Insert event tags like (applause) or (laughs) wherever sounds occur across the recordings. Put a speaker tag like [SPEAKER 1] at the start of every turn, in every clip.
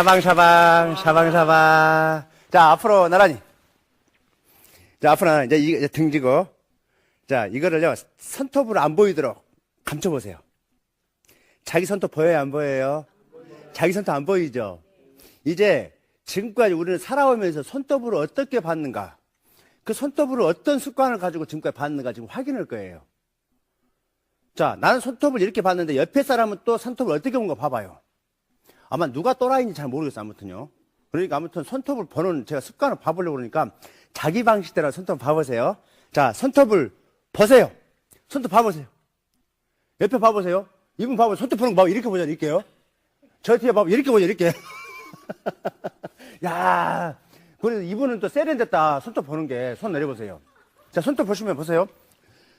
[SPEAKER 1] 샤방샤방, 샤방샤방. 자, 앞으로 나란히. 자, 앞으로 나란히. 이제 이- 이제 등지고. 자, 이거를요, 손톱으로 안 보이도록 감춰보세요. 자기 손톱 보여요, 안 보여요? 자기 손톱 안 보이죠? 이제 지금까지 우리는 살아오면서 손톱으로 어떻게 봤는가? 그 손톱으로 어떤 습관을 가지고 지금까지 봤는가 지금 확인할 거예요. 자, 나는 손톱을 이렇게 봤는데 옆에 사람은 또 손톱을 어떻게 본 거 봐봐요. 아마 누가 또라이인지 잘 모르겠어요, 아무튼요. 그러니까 아무튼 손톱을 보는 제가 습관을 봐보려고 그러니까 자기 방식대로 손톱 봐보세요. 자, 손톱을 보세요. 손톱 봐보세요. 옆에 봐보세요. 이분 봐보세요. 손톱 보는 거 봐봐. 이렇게 보자, 이렇게요. 저 뒤에 봐봐. 이렇게 보자, 이렇게. (laughs) 야, 그래서 이분은 또 세련됐다. 손톱 보는 게. 손 내려보세요. 자, 손톱 보시면 보세요.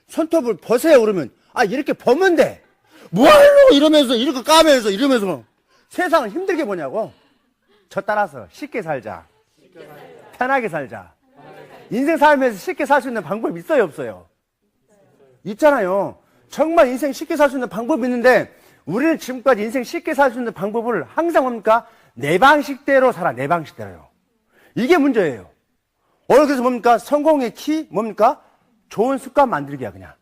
[SPEAKER 1] 손톱을 보세요. 그러면, 아, 이렇게 보면 돼. 뭐하려고 이러면서, 이렇게 까면서, 이러면서. 세상을 힘들게 보냐고. 저 따라서 쉽게 살자. 편하게 살자. 인생 살면서 쉽게 살 수 있는 방법이 있어요, 없어요? 있잖아요. 정말 인생 쉽게 살 수 있는 방법이 있는데, 우리는 지금까지 인생 쉽게 살 수 있는 방법을 항상 뭡니까? 내 방식대로 살아, 내 방식대로요. 이게 문제예요. 오늘 그래서 뭡니까? 성공의 키, 뭡니까? 좋은 습관 만들기야, 그냥.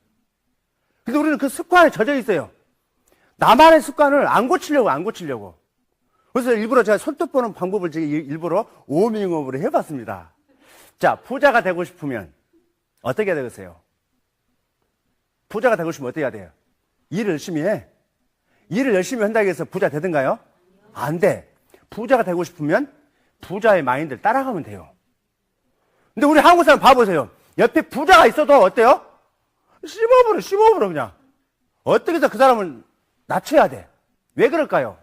[SPEAKER 1] 근데 우리는 그 습관에 젖어 있어요. 나만의 습관을 안 고치려고, 안 고치려고. 그래서 일부러 제가 손톱 보는 방법을 제가 일- 일부러 오밍업으로 해봤습니다. 자, 부자가 되고 싶으면 어떻게 해야 되겠어요? 부자가 되고 싶으면 어떻게 해야 돼요? 일을 열심히 해. 일을 열심히 한다고 해서 부자 되든가요? 안 돼. 부자가 되고 싶으면 부자의 마인드를 따라가면 돼요. 근데 우리 한국 사람 봐보세요. 옆에 부자가 있어도 어때요? 씹어버려, 씹어버려, 그냥. 어떻게 해서 그 사람을 낮춰야 돼. 왜 그럴까요?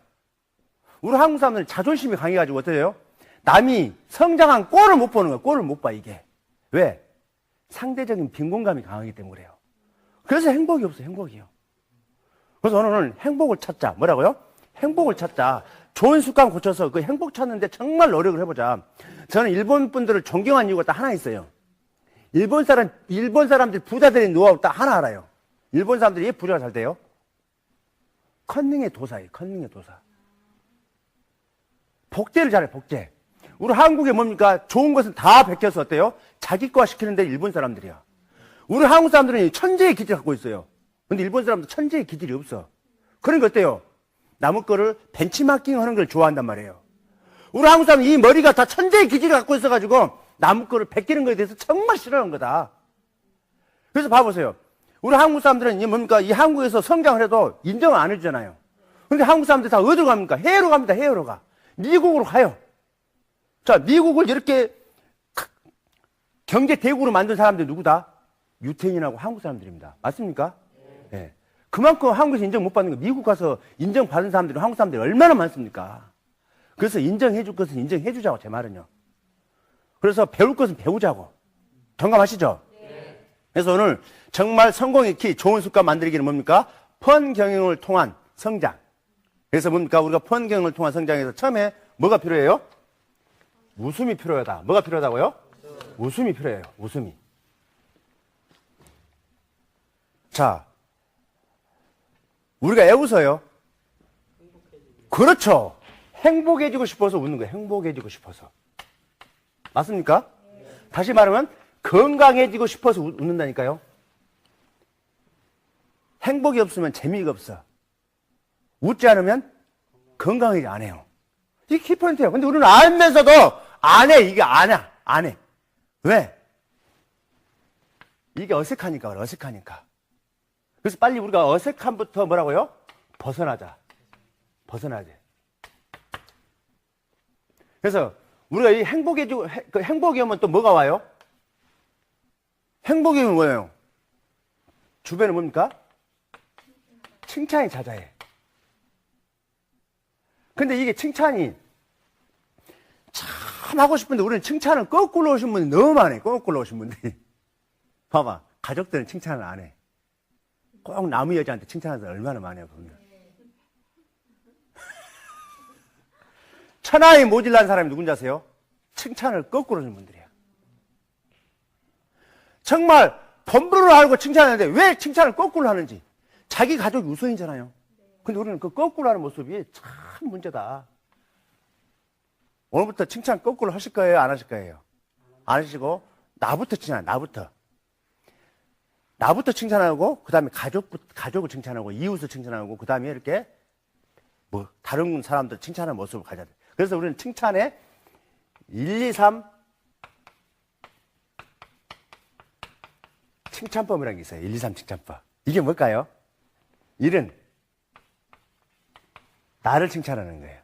[SPEAKER 1] 우리 한국 사람들은 자존심이 강해가지고 어때요? 남이 성장한 꼴을 못 보는 거야. 꼴을 못 봐, 이게. 왜? 상대적인 빈곤감이 강하기 때문에 그래요. 그래서 행복이 없어, 행복이요. 그래서 오늘은 행복을 찾자. 뭐라고요? 행복을 찾자. 좋은 습관 고쳐서 그 행복 찾는데 정말 노력을 해보자. 저는 일본 분들을 존경한 이유가 딱 하나 있어요. 일본 사람, 일본 사람들 부자들의 노하우 딱 하나 알아요. 일본 사람들이 왜 부자가 잘 돼요? 컨닝의 도사예요, 컨닝의 도사. 복제를 잘해, 복제. 우리 한국에 뭡니까? 좋은 것은 다 베껴서 어때요? 자기 과 시키는데 일본 사람들이야. 우리 한국 사람들은 천재의 기질을 갖고 있어요. 근데 일본 사람도 천재의 기질이 없어. 그러니까 어때요? 남의 거를 벤치마킹 하는 걸 좋아한단 말이에요. 우리 한국 사람은 이 머리가 다 천재의 기질을 갖고 있어가지고 남의 거를 베끼는 거에 대해서 정말 싫어하는 거다. 그래서 봐보세요. 우리 한국 사람들은 이 뭡니까? 이 한국에서 성장을 해도 인정을 안 해주잖아요. 근데 한국 사람들 다 어디로 갑니까? 해외로 갑니다. 해외로 가. 미국으로 가요. 자, 미국을 이렇게 경제 대국으로 만든 사람들 누구다? 유태인하고 한국 사람들입니다. 맞습니까? 예. 그만큼 한국에서 인정 못 받는 거 미국 가서 인정받은 사람들이 한국 사람들이 얼마나 많습니까? 그래서 인정해 줄 것은 인정해 주자고 제 말은요. 그래서 배울 것은 배우자고. 동감하시죠? 그래서 오늘 정말 성공의 키, 좋은 습관 만들기는 뭡니까? 펀 경영을 통한 성장. 그래서 뭡니까? 우리가 펀 경영을 통한 성장에서 처음에 뭐가 필요해요? 웃음이 필요하다. 뭐가 필요하다고요? 웃음이 필요해요. 웃음이. 자, 우리가 애 웃어요. 그렇죠. 행복해지고 싶어서 웃는 거예요. 행복해지고 싶어서. 맞습니까? 다시 말하면 건강해지고 싶어서 웃- 웃는다니까요. 행복이 없으면 재미가 없어. 웃지 않으면 건강하지 않아요. 이게 키포인트예요. 근데 우리는 알면서도 안 해. 이게 안 해. 안 해. 왜? 이게 어색하니까, 어색하니까. 그래서 빨리 우리가 어색함부터 뭐라고요? 벗어나자. 벗어나야 돼. 그래서 우리가 이그 행복이 오면 또 뭐가 와요? 행복이 오면 뭐예요? 주변에 뭡니까? 칭찬이 잦아해. 근데 이게 칭찬이 참 하고 싶은데 우리는 칭찬을 거꾸로 오신 분이 너무 많아요. 거꾸로 오신 분들이. (laughs) 봐봐. 가족들은 칭찬을 안 해. 꼭 남의 여자한테 칭찬하는 사람 얼마나 많아요, 보면. (laughs) 천하에 모질란 사람이 누군지 아세요? 칭찬을 거꾸로 하는 분들이야. 정말 범부를 알고 칭찬하는데 왜 칭찬을 거꾸로 하는지. 자기 가족이 우선이잖아요. 근데 우리는 그 거꾸로 하는 모습이 참 문제다. 오늘부터 칭찬 거꾸로 하실 거예요? 안 하실 거예요? 안 하시고, 나부터 칭찬, 나부터. 나부터 칭찬하고, 그 다음에 가족, 가족을 칭찬하고, 이웃을 칭찬하고, 그 다음에 이렇게, 뭐, 다른 사람들 칭찬하는 모습을 가져야 돼. 그래서 우리는 칭찬에 1, 2, 3, 칭찬법이라는 게 있어요. 1, 2, 3 칭찬법. 이게 뭘까요? 1은 나를 칭찬하는 거예요.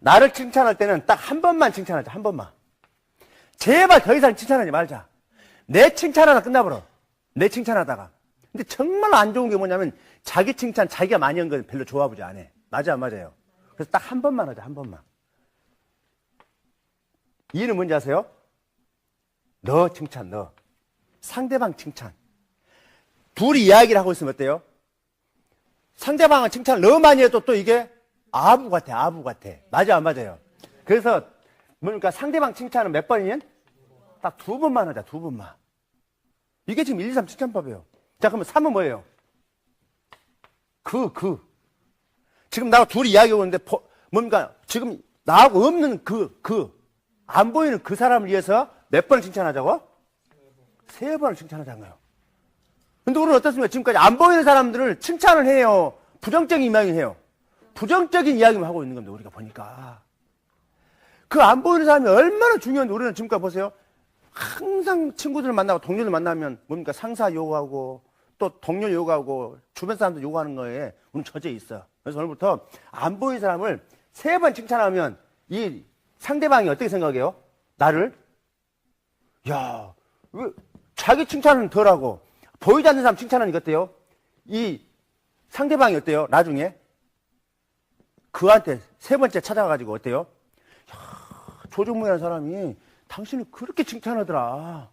[SPEAKER 1] 나를 칭찬할 때는 딱 한 번만 칭찬하자, 한 번만. 제발 더 이상 칭찬하지 말자. 내 칭찬하다 끝나버려. 내 칭찬하다가. 근데 정말 안 좋은 게 뭐냐면 자기 칭찬 자기가 많이 한 건 별로 좋아보지 않아. 맞아, 안 맞아요? 그래서 딱 한 번만 하자, 한 번만. 이는 뭔지 아세요? 너 칭찬, 너. 상대방 칭찬. 둘이 이야기를 하고 있으면 어때요? 상대방은 칭찬을 너무 많이 해도 또 이게 아부 같아, 아부 같아. 맞아, 안 맞아요? 그래서 뭡니까? 상대방 칭찬은 몇 번이면? 딱 두 번만 하자, 두 번만. 이게 지금 1, 2, 3 칭찬법이에요. 자, 그러면 3은 뭐예요? 그, 그. 지금 나하고 둘이 이야기하고 있는데, 보- 뭔가, 지금 나하고 없는 그, 그, 안 보이는 그 사람을 위해서 몇 번을 칭찬하자고? 세 번을 칭찬하자는 거예요. 근데 우리는 어떻습니까? 지금까지 안 보이는 사람들을 칭찬을 해요. 부정적인 이야기를 해요. 부정적인 이야기만 하고 있는 겁니다. 우리가 보니까. 그 안 보이는 사람이 얼마나 중요한데 우리는 지금까지 보세요. 항상 친구들 만나고 동료들 만나면 뭡니까? 상사 요구하고 또 동료 요구하고 주변 사람들 요구하는 거에 우리는 처져 있어. 그래서 오늘부터 안 보이는 사람을 세 번 칭찬하면 이 상대방이 어떻게 생각해요? 나를? 야, 왜 자기 칭찬은 덜하고 보이지 않는 사람 칭찬하니까 어때요? 이 상대방이 어때요? 나중에 그한테 세 번째 찾아가가지고 어때요? 야, 조정무라는 사람이 당신을 그렇게 칭찬하더라.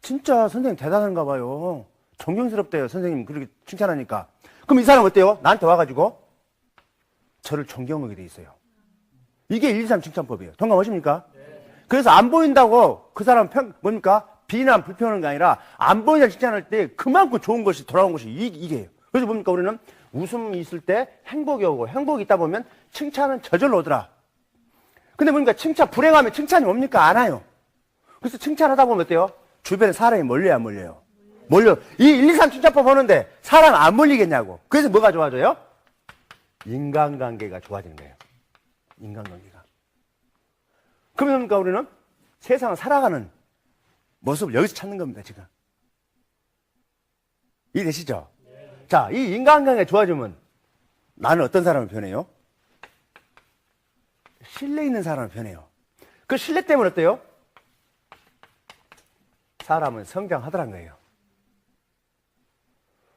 [SPEAKER 1] 진짜 선생님 대단한가 봐요. 존경스럽대요. 선생님 그렇게 칭찬하니까. 그럼 이 사람 어때요? 나한테 와가지고 저를 존경하게 돼 있어요. 이게 1, 2, 3 칭찬법이에요. 동감하십니까? 그래서 안 보인다고 그 사람 평, 뭡니까? 비난, 불평하는 게 아니라 안 보인다 칭찬할 때 그만큼 좋은 것이 돌아온 것이 이, 이게요. 그래서 뭡니까? 우리는 웃음이 있을 때 행복이 오고 행복이 있다 보면 칭찬은 저절로 오더라. 근데 뭡니까? 칭찬, 불행하면 칭찬이 옵니까? 안 와요. 그래서 칭찬하다 보면 어때요? 주변에 사람이 안 몰려요? 몰려. 이 1, 2, 3 칭찬법 하는데 사람 안 몰리겠냐고. 그래서 뭐가 좋아져요? 인간관계가 좋아지는 거예요. 인간관계가. 그러면 뭡니까? 우리는 세상을 살아가는 모습을 여기서 찾는 겁니다, 지금. 이해되시죠? 자, 이 인간관계가 좋아지면 나는 어떤 사람을 변해요? 신뢰 있는 사람을 변해요. 그 신뢰 때문에 어때요? 사람은 성장하더란 거예요.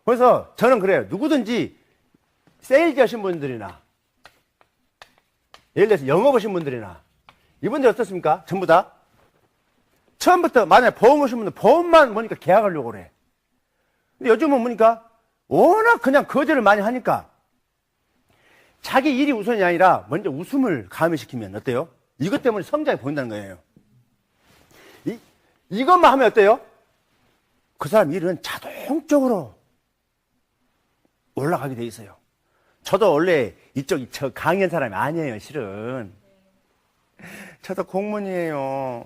[SPEAKER 1] 그래서 저는 그래요. 누구든지 세일즈 하신 분들이나 예를 들어서 영업 하신 분들이나 이분들 어떻습니까? 전부 다 처음부터 만약에 보험 오신 분들 보험만 보니까 계약하려고 그래. 근데 요즘은 보니까 워낙 그냥 거절을 많이 하니까 자기 일이 우선이 아니라 먼저 웃음을 가미시키면 어때요? 이것 때문에 성장이 보인다는 거예요. 이, 이것만 하면 어때요? 그 사람 일은 자동적으로 올라가게 돼 있어요. 저도 원래 이쪽 저 강연 사람이 아니에요, 실은. 저도 공무원이에요.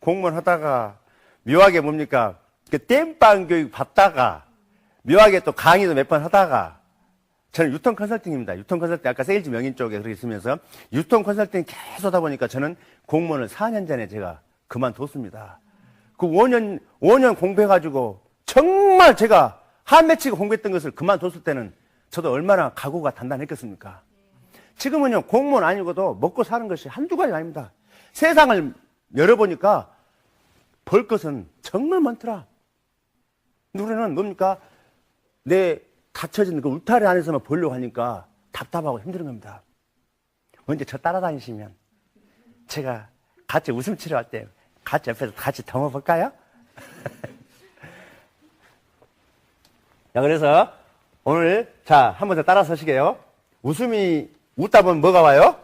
[SPEAKER 1] 공무원 하다가 묘하게 뭡니까? 그 땜빵 교육 받다가 묘하게 또 강의도 몇 번 하다가 저는 유통 컨설팅입니다. 유통 컨설팅 아까 세일즈 명인 쪽에 그렇게 있으면서 유통 컨설팅 계속 하다 보니까 저는 공무원을 4년 전에 제가 그만뒀습니다. 그 5년 5년 공부해가지고 정말 제가 한 매치가 공부했던 것을 그만뒀을 때는 저도 얼마나 각오가 단단했겠습니까? 지금은요 공무원 아니고도 먹고 사는 것이 한두 가지 아닙니다. 세상을 열어보니까 벌 것은 정말 많더라. 우리는 뭡니까? 내 닫혀진 그 울타리 안에서만 보려고 하니까 답답하고 힘든 겁니다. 먼저 저 따라다니시면 제가 같이 웃음 치료할 때 같이 옆에서 같이 덤어볼까요? (laughs) 자, 그래서 오늘 자, 한 번 더 따라 서 시게요. 웃음이 웃다 보면 뭐가 와요?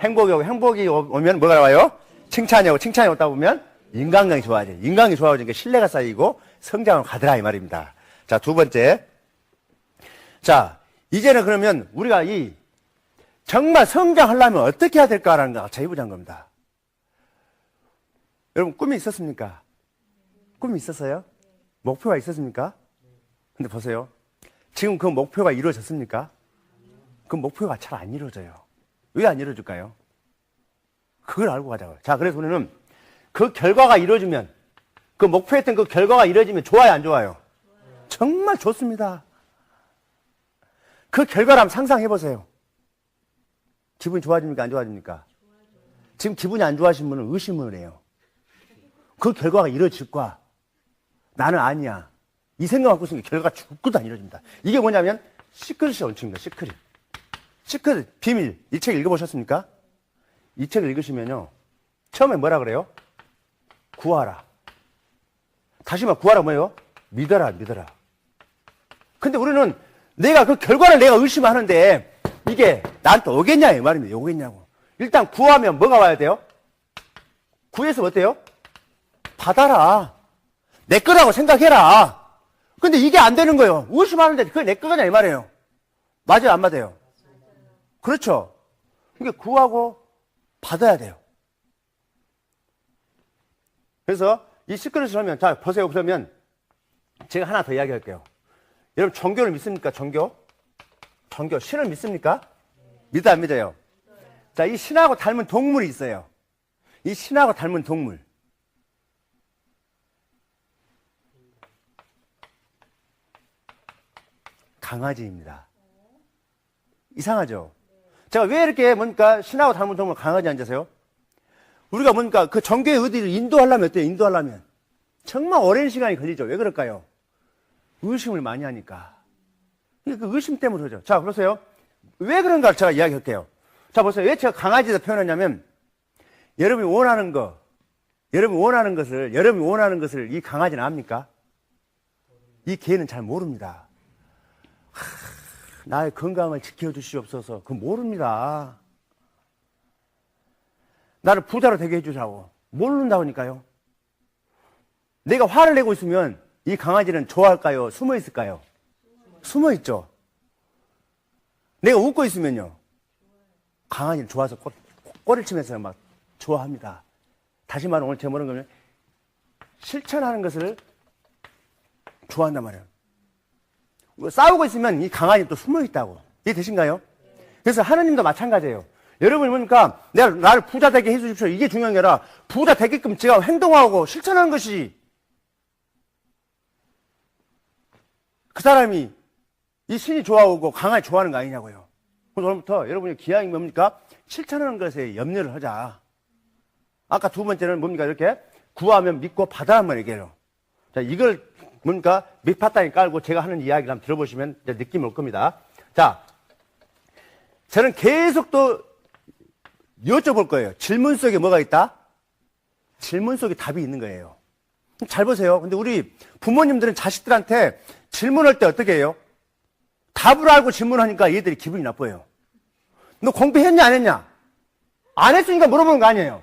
[SPEAKER 1] 행복이 오고 행복이 오- 오면 뭐가 와요? 칭찬이 오고 칭찬이 오다 보면 인간관계 좋아져. 인간관계 좋아지니까 신뢰가 쌓이고 성장을 가더라 이 말입니다. 자, 두 번째. 자, 이제는 그러면 우리가 이 정말 성장하려면 어떻게 해야 될까라는 거가 자유부자인 겁니다. 여러분, 꿈이 있었습니까? 꿈이 있었어요? 목표가 있었습니까? 근데 보세요. 지금 그 목표가 이루어졌습니까? 그 목표가 잘 안 이루어져요. 왜 안 이루어질까요? 그걸 알고 가자고요. 자, 그래서 우리는 그 결과가 이루어지면, 그 목표했던 그 결과가 이루어지면 좋아요, 안 좋아요? 정말 좋습니다. 그 결과를 한번 상상해 보세요. 기분이 좋아집니까? 안 좋아집니까? 지금 기분이 안 좋아하신 분은 의심을 해요. 그 결과가 이루어질 거야. 나는 아니야. 이 생각 갖고 있으면 결과가 죽고도 안 이루어집니다. 이게 뭐냐면 시크릿이 원칙입니다. 시크릿. 시크릿, 비밀. 이 책 읽어보셨습니까? 이 책을 읽으시면요. 처음에 뭐라 그래요? 구하라. 다시 말 구하라 뭐예요? 믿어라, 믿어라. 근데 우리는 내가 그 결과를 내가 의심하는데 이게 나한테 오겠냐 이 말입니다. 오겠냐고. 일단 구하면 뭐가 와야 돼요? 구해서 어때요? 받아라. 내 거라고 생각해라. 근데 이게 안 되는 거예요. 의심하는데 그게 내 거냐 이 말이에요. 맞아요, 안 맞아요? 그렇죠. 이게 구하고 받아야 돼요. 그래서 이 시크릿을 하면, 자, 보세요. 그러면 제가 하나 더 이야기할게요. 여러분, 종교를 믿습니까? 종교? 종교. 신을 믿습니까? 믿어, 안 믿어요? 자, 이 신하고 닮은 동물이 있어요. 이 신하고 닮은 동물. 강아지입니다. 이상하죠? 제가 왜 이렇게 뭔가 신하고 닮은 동물 강아지 앉아서요? 우리가 뭔가 그 정교의 의디를 인도하려면 어때요? 인도하려면. 정말 오랜 시간이 걸리죠. 왜 그럴까요? 의심을 많이 하니까. 그 의심 때문에 그러죠. 자, 그러세요. 왜 그런가 제가 이야기할게요. 자, 보세요. 왜 제가 강아지에서 표현했냐면, 여러분이 원하는 거, 여러분이 원하는 것을, 여러분이 원하는 것을 이 강아지는 압니까? 이 개는 잘 모릅니다. 하, 나의 건강을 지켜주시옵소서. 그 모릅니다. 나를 부자로 되게 해주라고. 모른다니까요. 내가 화를 내고 있으면 이 강아지는 좋아할까요? 숨어 있을까요? 숨어 있죠. 내가 웃고 있으면요. 강아지는 좋아서 꼬, 꼬리를 치면서 막 좋아합니다. 다시 말하면 오늘 제목은 거면 실천하는 것을 좋아한단 말이에요. 뭐 싸우고 있으면 이 강아지 또 숨어 있다고. 이해 되신가요? 그래서 하느님도 마찬가지예요. 여러분이 보니까 내가 나를 부자 되게 해주십시오. 이게 중요한 게 아니라 부자 되게끔 제가 행동하고 실천하는 것이 그 사람이 이 신이 좋아하고 강하게 좋아하는 거 아니냐고요. 그래서 오늘부터 여러분이 기왕이 뭡니까? 실천하는 것에 염려를 하자. 아까 두 번째는 뭡니까? 이렇게 구하면 믿고 받아야만 얘기해요. 자, 이걸 뭔가 밑바닥에 깔고 제가 하는 이야기를 한번 들어보시면 느낌이 올 겁니다. 자, 저는 계속 또 여쭤볼 거예요. 질문 속에 뭐가 있다? 질문 속에 답이 있는 거예요. 잘 보세요. 근데 우리 부모님들은 자식들한테 질문할 때 어떻게 해요? 답을 알고 질문하니까 얘들이 기분이 나빠요. 너 공부했냐, 안 했냐? 안 했으니까 물어보는 거 아니에요.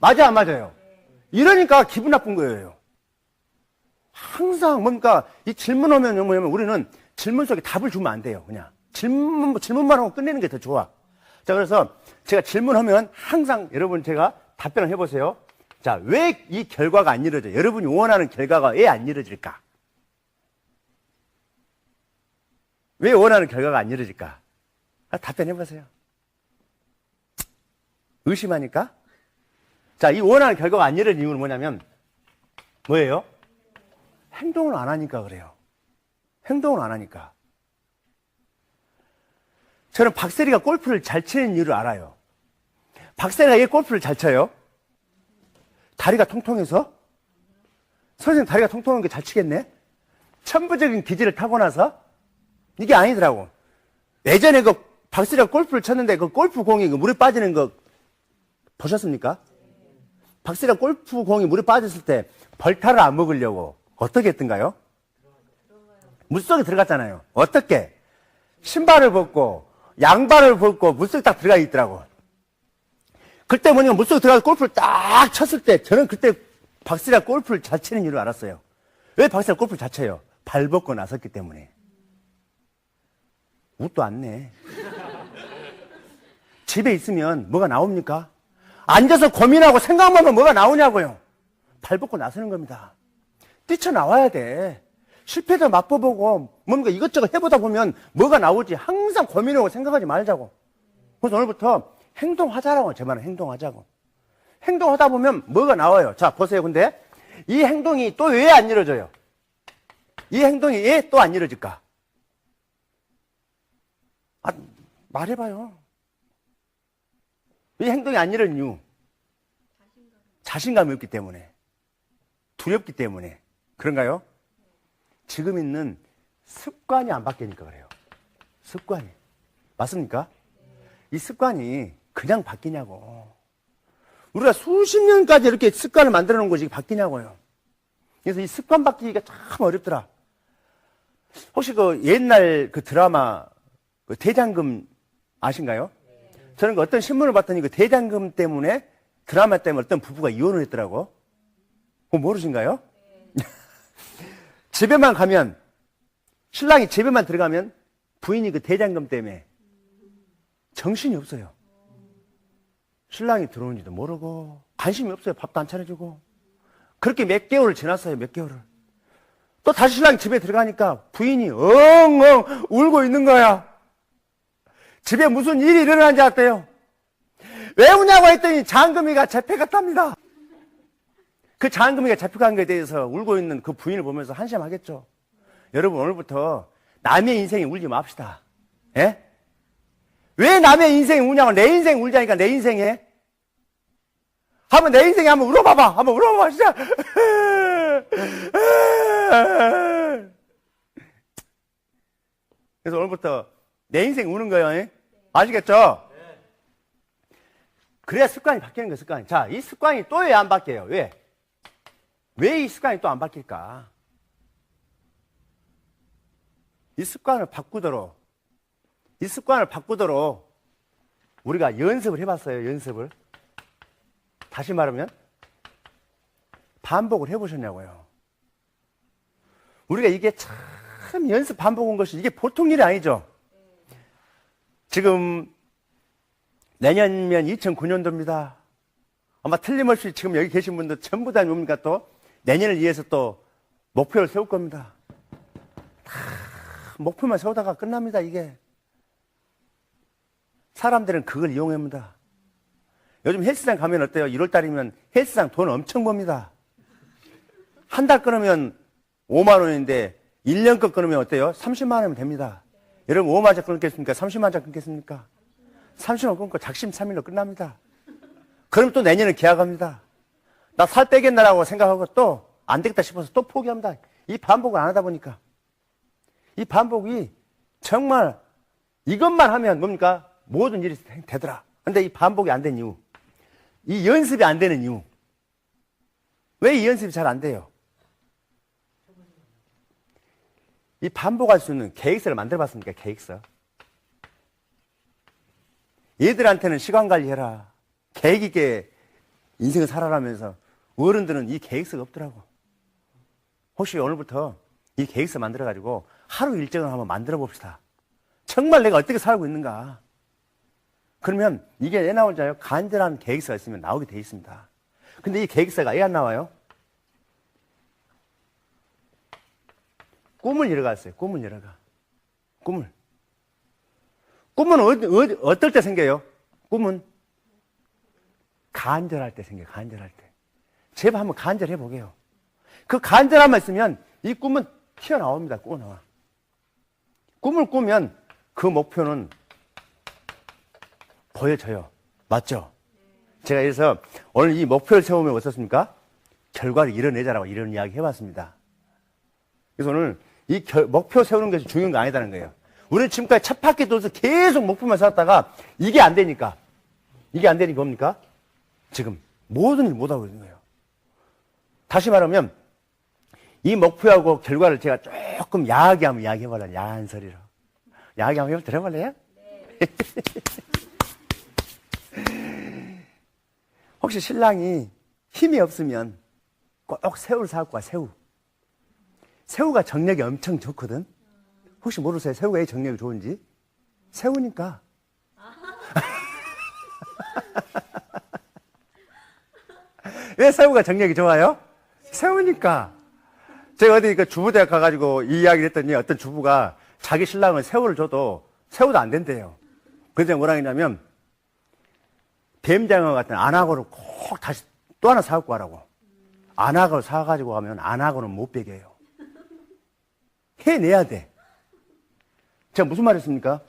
[SPEAKER 1] 맞아, 안 맞아요? 이러니까 기분 나쁜 거예요. 항상 뭔가 이 질문 오면 뭐냐면 우리는 질문 속에 답을 주면 안 돼요. 그냥 질문, 질문만 하고 끝내는 게 더 좋아. 자, 그래서 제가 질문하면 항상 여러분 제가 답변을 해보세요. 자, 왜 이 결과가 안 이루어져? 여러분이 원하는 결과가 왜 안 이루어질까? 왜 원하는 결과가 안 이루어질까? 아, 답변해 보세요. 의심하니까? 자, 이 원하는 결과가 안 이루어진 이유는 뭐냐면, 뭐예요? 행동을 안 하니까 그래요. 행동을 안 하니까. 저는 박세리가 골프를 잘 치는 이유를 알아요. 박세리가 왜 골프를 잘 쳐요? 다리가 통통해서? 선생님 다리가 통통한 게 잘 치겠네? 천부적인 기질을 타고나서? 이게 아니더라고. 예전에 그 박세리가 골프를 쳤는데 그 골프 공이 그 물에 빠지는 거 보셨습니까? 박세리가 골프 공이 물에 빠졌을 때 벌타를 안 먹으려고 어떻게 했던가요? 물속에 들어갔잖아요. 어떻게? 신발을 벗고 양발을 벗고 물속에 딱 들어가 있더라고. 그때 뭐냐면 물속에 들어가서 골프를 딱 쳤을 때 저는 그때 박세리가 골프를 잘 치는 이유를 알았어요. 왜 박세리가 골프를 잘 쳐요? 발 벗고 나섰기 때문에. 웃도 안 내. 집에 있으면 뭐가 나옵니까? 앉아서 고민하고 생각만 하면 뭐가 나오냐고요. 발벗고 나서는 겁니다. 뛰쳐나와야 돼. 실패도 맛보고 뭔가 이것저것 해보다 보면 뭐가 나오지. 항상 고민하고 생각하지 말자고. 그래서 오늘부터 행동하자라고. 제 말은 행동하자고. 행동하다 보면 뭐가 나와요. 자, 보세요. 근데 이 행동이 또 왜 안 이루어져요? 이 행동이 왜 또 안 이루어질까? 아, 말해봐요. 이 행동이 안 이루어진 이유. 자신감이 없기 때문에. 두렵기 때문에. 그런가요? 지금 있는 습관이 안 바뀌니까 그래요. 습관이. 맞습니까? 이 습관이 그냥 바뀌냐고. 우리가 수십 년까지 이렇게 습관을 만들어 놓은 것이 바뀌냐고요. 그래서 이 습관 바뀌기가 참 어렵더라. 혹시 그 옛날 그 드라마 그 대장금 아신가요? 저는 그 어떤 신문을 봤더니 그 대장금 때문에 드라마 때문에 어떤 부부가 이혼을 했더라고. 그거 모르신가요? (laughs) 집에만 가면 신랑이 집에만 들어가면 부인이 그 대장금 때문에 정신이 없어요. 신랑이 들어오는지도 모르고 관심이 없어요. 밥도 안 차려주고 그렇게 몇 개월을 지났어요. 몇 개월을. 또 다시 신랑이 집에 들어가니까 부인이 엉엉 울고 있는 거야. 집에 무슨 일이 일어난지 알았대요. 왜 우냐고 했더니 장금이가 잡혀갔답니다. 그 장금이가 잡혀간 것에 대해서 울고 있는 그 부인을 보면서 한심하겠죠. 여러분 오늘부터 남의 인생에 울지 맙시다. 예? 왜 남의 인생에 우냐고 내 인생 울자니까 내 인생에 한번 내 인생에 한번 울어봐봐. 한번 울어봐봐 진짜. (laughs) 그래서 오늘부터 내 인생 우는 거예요. 예? 아시겠죠? 그래야 습관이 바뀌는 거예요, 습관이. 자, 이 습관이 또 왜 안 바뀌어요? 왜? 왜 이 습관이 또 안 바뀔까? 이 습관을 바꾸도록, 이 습관을 바꾸도록 우리가 연습을 해봤어요, 연습을. 다시 말하면, 반복을 해보셨냐고요. 우리가 이게 참 연습 반복한 것이 이게 보통 일이 아니죠. 지금 내년이면 2009년도입니다. 아마 틀림없이 지금 여기 계신 분들 전부 다 뭡니까 또 내년을 위해서 또 목표를 세울 겁니다. 다 목표만 세우다가 끝납니다, 이게. 사람들은 그걸 이용합니다. 요즘 헬스장 가면 어때요? 1월달이면 헬스장 돈 엄청 법니다. 한 달 끊으면 5만 원인데 1년 거 끊으면 어때요? 30만 원이면 됩니다. 여러분 5만 원 끊겠습니까? 30만 원 끊겠습니까? 30만 끊고 작심삼일로 끝납니다. 그럼 또 내년에 계약합니다. 나 살 빼겠나라고 생각하고 또 안 되겠다 싶어서 또 포기합니다. 이 반복을 안 하다 보니까. 이 반복이 정말 이것만 하면 뭡니까? 모든 일이 되더라. 근데 이 반복이 안 된 이유. 이 연습이 안 되는 이유. 왜 이 연습이 잘 안 돼요? 이 반복할 수 있는 계획서를 만들어 봤습니까? 계획서. 얘들한테는 시간 관리해라. 계획 있게 인생을 살아가면서 어른들은 이 계획서가 없더라고. 혹시 오늘부터 이 계획서 만들어가지고 하루 일정을 한번 만들어 봅시다. 정말 내가 어떻게 살고 있는가. 그러면 이게 왜 나오지 않아요? 간절한 계획서가 있으면 나오게 돼 있습니다. 근데 이 계획서가 왜안 나와요? 꿈을 이뤄갔어요. 꿈을 이뤄가. 꿈을. 꿈은 어디, 어디, 어떨 때 생겨요? 꿈은 간절할 때 생겨요. 간절할 때. 제발 한번 간절해 보게요. 그 간절함만 있으면 이 꿈은 튀어나옵니다. 꾸나와. 꿈을 꾸면 그 목표는 보여져요. 맞죠? 제가 그래서 오늘 이 목표를 세우면 어떻습니까? 결과를 이뤄내자라고 이런 이야기 해봤습니다. 그래서 오늘 이 결, 목표 세우는 것이 중요한 거 아니다는 거예요. 우리는 지금까지 첫 바퀴 돌면서 계속 목표만 세웠다가 이게 안 되니까 이게 안 되니까 뭡니까? 지금 모든 일 못하고 있는 거예요. 다시 말하면 이 목표하고 결과를 제가 조금 야하게 한번 이야기해볼래요. 야한 소리로. 야하게 한번 들어볼래요? 네. (laughs) 혹시 신랑이 힘이 없으면 꼭 사갖고 와, 새우. 새우가 정력이 엄청 좋거든? 혹시 모르세요? 새우가 왜 정력이 좋은지? 새우니까. (laughs) 왜 새우가 정력이 좋아요? 새우니까. 제가 어디 그 주부대학 가가지고 이 이야기를 했더니 어떤 주부가 자기 신랑은 새우를 줘도 새우도 안 된대요. 그래서 뭐라 했냐면, 뱀장어 같은 안악어를 꼭 다시 또 하나 사갖고 가라고. 안악어를 사가지고 가면 안악어는 못 베겨요. 해내야 돼. 제가 무슨 말 했습니까?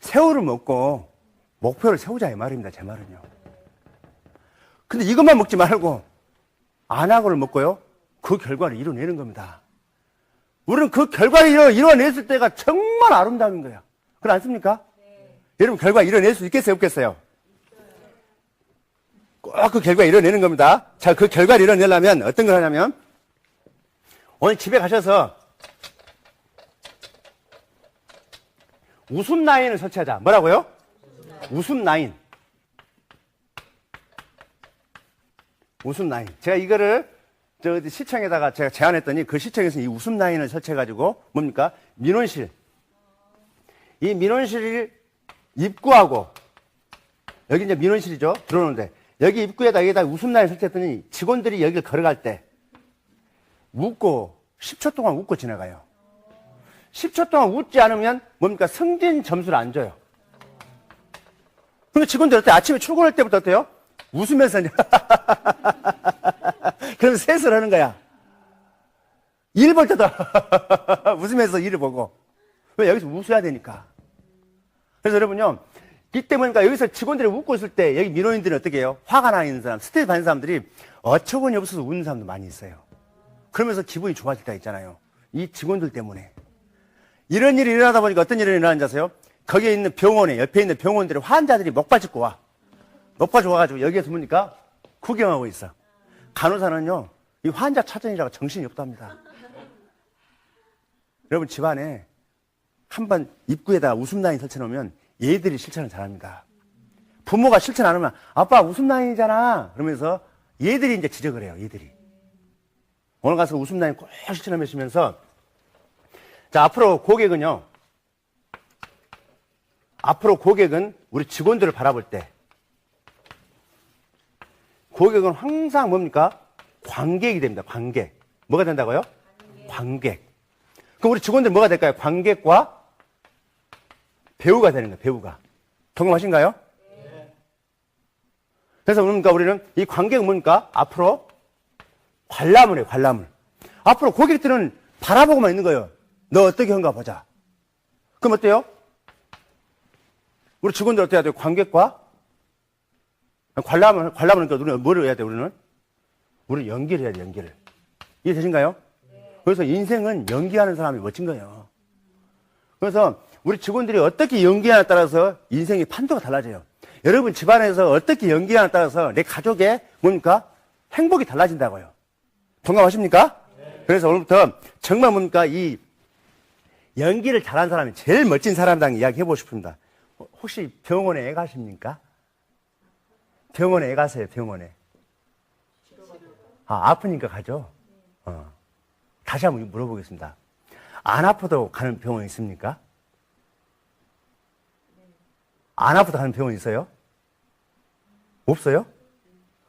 [SPEAKER 1] 새우를 먹고 목표를 세우자 이 말입니다. 제 말은요. 근데 이것만 먹지 말고 안악어를 먹고요. 그 결과를 이뤄내는 겁니다. 우리는 그 결과를 이뤄, 이뤄냈을 때가 정말 아름다운 거야. 그렇지 않습니까? 여러분 결과 이뤄낼 수 있겠어요? 없겠어요? 꼭 그 결과 이뤄내는 겁니다. 자, 그 결과를 이뤄내려면 어떤 걸 하냐면 오늘 집에 가셔서 웃음 라인을 설치하자. 뭐라고요? 웃음 라인. 웃음 라인. 제가 이거를 저 시청에다가 제가 제안했더니 그 시청에서 이 웃음 라인을 설치해가지고 뭡니까? 민원실. 이 민원실 입구하고 여기 이제 민원실이죠. 들어오는데 여기 입구에다 여기다 웃음 라인 설치했더니 직원들이 여기를 걸어갈 때 웃고 10초 동안 웃고 지나가요. 10초 동안 웃지 않으면 뭡니까? 승진 점수를 안 줘요. 근데 직원들 어때? 아침에 출근할 때부터 어때요? 웃으면서 (laughs) 그러면서 셋을 하는 거야. 일 볼 때도 (laughs) 웃으면서 일을 보고. 왜 여기서 웃어야 되니까. 그래서 여러분요. 이 때문에 그러니까 여기서 직원들이 웃고 있을 때 여기 민원인들은 어떻게 해요? 화가 나 있는 사람, 스트레스 받는 사람들이 어처구니 없어서 웃는 사람도 많이 있어요. 그러면서 기분이 좋아질 때가 있잖아요. 이 직원들 때문에. 이런 일이 일어나다 보니까 어떤 일이 일어나는지 아세요? 거기에 있는 병원에, 옆에 있는 병원들의 환자들이 짚고 와. 목발 좋아가지고 여기에서 뭡니까? 구경하고 있어. 간호사는요, 이 환자 찾으느라고 정신이 없답니다. 여러분 집안에 한 번 입구에다 웃음 라인 설쳐 놓으면 얘들이 실천을 잘합니다. 부모가 실천 안 하면 아빠 웃음 라인이잖아. 그러면서 얘들이 이제 지적을 해요. 얘들이. 오늘 가서 웃음 라인 꼭 실천하시면서 자, 앞으로 고객은요. 앞으로 고객은 우리 직원들을 바라볼 때 고객은 항상 뭡니까? 관객이 됩니다. 관객. 뭐가 된다고요? 관객. 그럼 우리 직원들 뭐가 될까요? 관객과 배우가 되는 거예요. 배우가. 동감하신가요? 그래서 그러니까 우리는 이 관객은 뭡니까? 앞으로 관람을 해요. 관람을. 앞으로 고객들은 바라보고만 있는 거예요. 너 어떻게 한가 보자. 그럼 어때요? 우리 직원들 어떻게 해야 돼요? 관객과 관람을, 관람을 하니까 우리는 뭐를 해야 돼, 우리는? 우리는 연기를 해야 돼, 연기를. 이해되신가요? 그래서 인생은 연기하는 사람이 멋진 거예요. 그래서 우리 직원들이 어떻게 연기하냐에 따라서 인생의 판도가 달라져요. 여러분 집안에서 어떻게 연기하냐에 따라서 내 가족의 뭡니까? 행복이 달라진다고요. 동감하십니까? 그래서 오늘부터 정말 뭡니까? 이 연기를 잘하는 사람이 제일 멋진 사람당 이야기 해보고 싶습니다. 혹시 병원에 애 가십니까? 병원에 애 가세요, 병원에. 아, 아프니까 가죠? 어. 다시 한번 물어보겠습니다. 안 아파도 가는 병원 있습니까? 안 아파도 가는 병원 있어요? 없어요?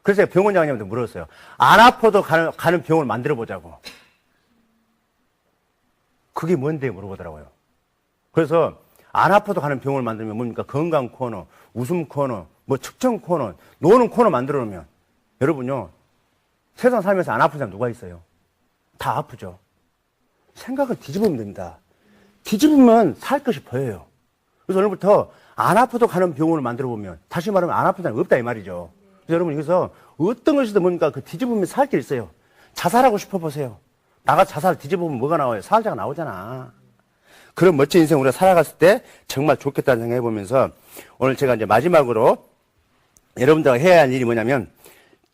[SPEAKER 1] 그래서 병원장님한테 물었어요. 안 아파도 가는, 가는 병원을 만들어 보자고. 그게 뭔데 물어보더라고요. 그래서 안 아파도 가는 병원을 만들면 뭡니까? 건강 코너, 웃음 코너, 뭐 측정 코너, 노는 코너 만들어 놓으면 여러분요. 세상 살면서 안 아픈 사람 누가 있어요? 다 아프죠. 생각을 뒤집으면 됩니다. 뒤집으면 살 것이 보여요. 그래서 오늘부터 안 아파도 가는 병원을 만들어 보면 다시 말하면 안 아픈 사람이 없다 이 말이죠. 그래서 여러분 여기서 어떤 것이든 뭡니까? 그 뒤집으면 살길 있어요. 자살하고 싶어 보세요. 나가 자살 뒤집으면 뭐가 나와요? 사자가 나오잖아. 그런 멋진 인생 우리가 살아갔을 때 정말 좋겠다는 생각 해보면서 오늘 제가 이제 마지막으로 여러분들과 해야 할 일이 뭐냐면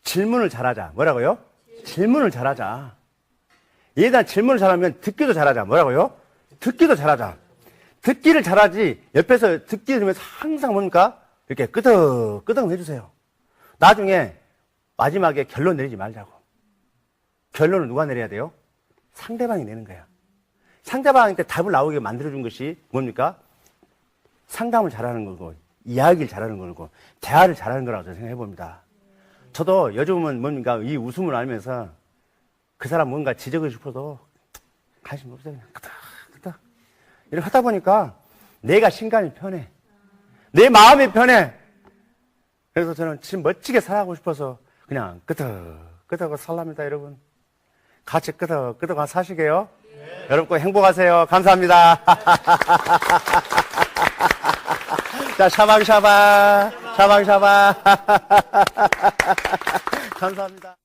[SPEAKER 1] 질문을 잘하자. 뭐라고요? 질문을 잘하자. 얘다 질문을 잘하면 듣기도 잘하자. 뭐라고요? 듣기도 잘하자. 듣기를 잘하지 옆에서 듣기 들으면서 항상 뭡니까? 이렇게 끄덕 끄덕 해주세요. 나중에 마지막에 결론 내리지 말자고. 결론을 누가 내려야 돼요? 상대방이 내는 거야. 상대방한테 답을 나오게 만들어준 것이 뭡니까? 상담을 잘하는 거고, 이야기를 잘하는 거고, 대화를 잘하는 거라고 저는 생각해 봅니다. 저도 요즘은 뭔가 이 웃음을 알면서 그 사람 뭔가 지적을 싶어도 관심 없어요. 그냥 끄덕, 끄덕. 이렇게 하다 보니까 내가 신감이 편해. 내 마음이 편해. 그래서 저는 지금 멋지게 살아가고 싶어서 그냥 끄덕, 끄덕 살랍니다, 여러분. 같이 끄덕, 끄덕 사시게요. 여러분 꼭 행복하세요. 감사합니다. (laughs) 자, 샤방샤방, 샤방샤방. (laughs) 감사합니다.